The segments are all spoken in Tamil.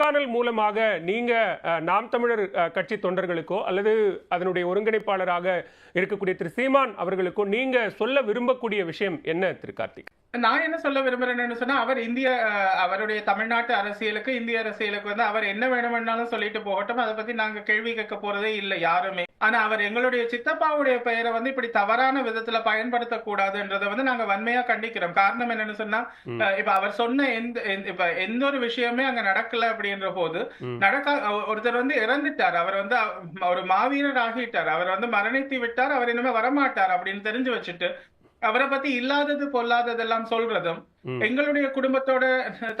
நேர்காணல் மூலமாக நீங்க நாம் தமிழர் கட்சி தொண்டர்களுக்கோ அல்லது அதனுடைய ஒருங்கிணைப்பாளராக இருக்கக்கூடிய திரு சீமான் அவர்களுக்கோ நீங்க சொல்ல விரும்பக்கூடிய விஷயம் என்ன திரு கார்த்திக்? நான் என்ன சொல்ல விரும்புறேன்னு சொன்னா அவர் இந்திய அஹ், அவருடைய தமிழ்நாட்டு அரசியலுக்கு இந்திய அரசியலுக்கு வந்து அவர் என்ன வேணும்னாலும் சொல்லிட்டு போகட்டும். அதை பத்தி நாங்க கேள்வி கேட்க போறதே இல்லை யாருமே. ஆனா அவர் எங்களுடைய சித்தப்பாவுடைய பெயரை வந்து இப்படி தவறான விதத்துல பயன்படுத்த கூடாதுன்றதை வந்து நாங்க வன்மையா கண்டிக்கிறோம் காரணம் என்னன்னு சொன்னா இப்ப அவர் சொன்ன எந்த இப்ப எந்த ஒரு விஷயமே அங்க நடக்கல அப்படின்ற போது. நடக்க ஒருத்தர் வந்து இறந்துட்டார் அவர் வந்து ஒரு மாவீரர் ஆகிட்டார் அவர் வந்து மரணித்து விட்டார் அவர் இனிமே வரமாட்டார் அப்படின்னு தெரிஞ்சு வச்சுட்டு அவரை பத்தி இல்லாதது பொல்லாததெல்லாம் சொல்றதும். எங்களுடைய குடும்பத்தோட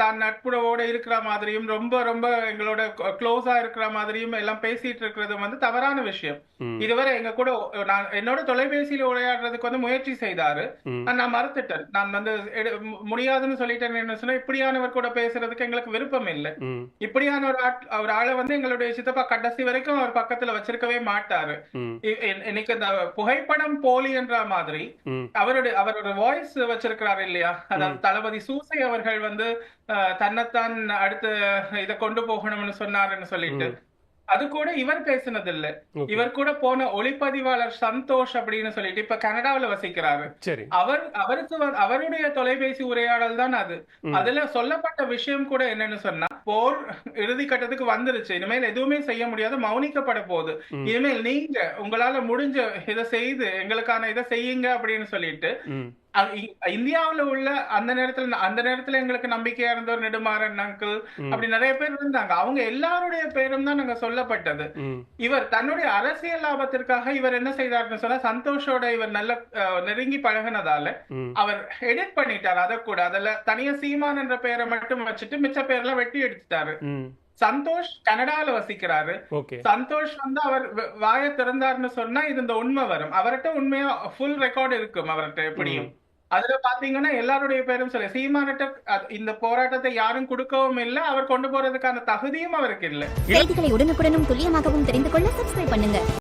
தான் நட்புறவோட இருக்கிற மாதிரியும் ரொம்ப ரொம்ப எங்களோட க்ளோஸா இருக்கிற மாதிரியும் எல்லாம் பேசிட்டு இருக்கிறது வந்து தவறான விஷயம். இதுவரை எங்க கூட நான் என்னோட தொலைபேசியில உரையாடுறதுக்கு வந்து முயற்சி செய்தாரு. நான் மறுத்துட்டேன். நான் வந்து முடியாதுன்னு சொல்லிட்டேன் என்ன சொன்னா இப்படியானவர் கூட பேசுறதுக்கு எங்களுக்கு விருப்பம் இல்லை. இப்படியான ஒரு ஒரு ஆளை வந்து எங்களுடைய சித்தப்பா கடைசி வரைக்கும் அவர் பக்கத்துல வச்சிருக்கவே மாட்டாரு. எனக்கு இந்த புகைப்படம் போலி என்ற மாதிரி. அவருடைய அவரோட வாய்ஸ் வச்சிருக்கிறாரு இல்லையா? அதாவது தளபதி சூசை அவர்கள் வந்து தன்னைத்தான் அடுத்து இத கொண்டு போகணும்னு சொன்னாருன்னு சொல்லிட்டு. அது கூட இவர் பேசினது இல்ல. இவர் கூட போன ஒளிப்பதிவாளர் சந்தோஷ் அப்படின்னு சொல்லிட்டு இப்ப கனடாவுல வசிக்கிறாரு. அவர் அவருக்கு அவருடைய தொலைபேசி உரையாடல் தான் அது. அதுல சொல்லப்பட்ட விஷயம் கூட என்னன்னு சொன்னா போர் இறுதி கட்டத்துக்கு வந்துருச்சு. இனிமேல் எதுவுமே செய்ய முடியாது மௌனிக்கப்பட போகுது. இனிமேல் நீங்க உங்களால முடிஞ்ச இதை செய்து எங்களுக்கான இதை செய்யுங்க அப்படின்னு சொல்லிட்டு இந்தியாவுல உள்ள அந்த நேரத்துல அந்த நேரத்துல எங்களுக்கு நம்பிக்கையா இருந்த ஒரு நெடுமாறன் அங்கிள். அப்படி நிறைய பேர் இருந்தாங்க. அவங்க எல்லாருடைய பேரும் தான் நாங்க சொல்லப்பட்டது. இவர் தன்னுடைய அரசியல் லாபத்திற்காக இவர் என்ன செய்தாருன்னு சொன்னா சந்தோஷோட இவர் நல்ல நெருங்கி பழகுனதால. அவர் எடிட் பண்ணிட்டார். அதை கூட அதுல தனியா சீமான் என்ற பெயரை மட்டும் வச்சுட்டு மிச்ச பேர்லாம் வெட்டி எடுத்துட்டாரு. சந்தோஷ் கனடால வசிக்கிறாரு. சந்தோஷ் வந்து அவர் வாயை திறந்தாருன்னு சொன்னா இது இந்த உண்மை வரும். அவர்கிட்ட உண்மையா ஃபுல் ரெக்கார்ட் இருக்கும். அவர்கிட்ட எப்படியும். அதுல பாத்தீங்கன்னா எல்லாருடைய பேரும் சொல்லி சீமானிட்ட இந்த போராட்டத்தை யாரும் கொடுக்கவும் இல்லை அவர் கொண்டு போறதுக்கான தகுதியும் அவருக்கு இல்லை. செய்திகளை உடனுக்குடனும் துல்லியமாகவும் தெரிந்து கொள்ள சப்ஸ்கிரைப் பண்ணுங்க.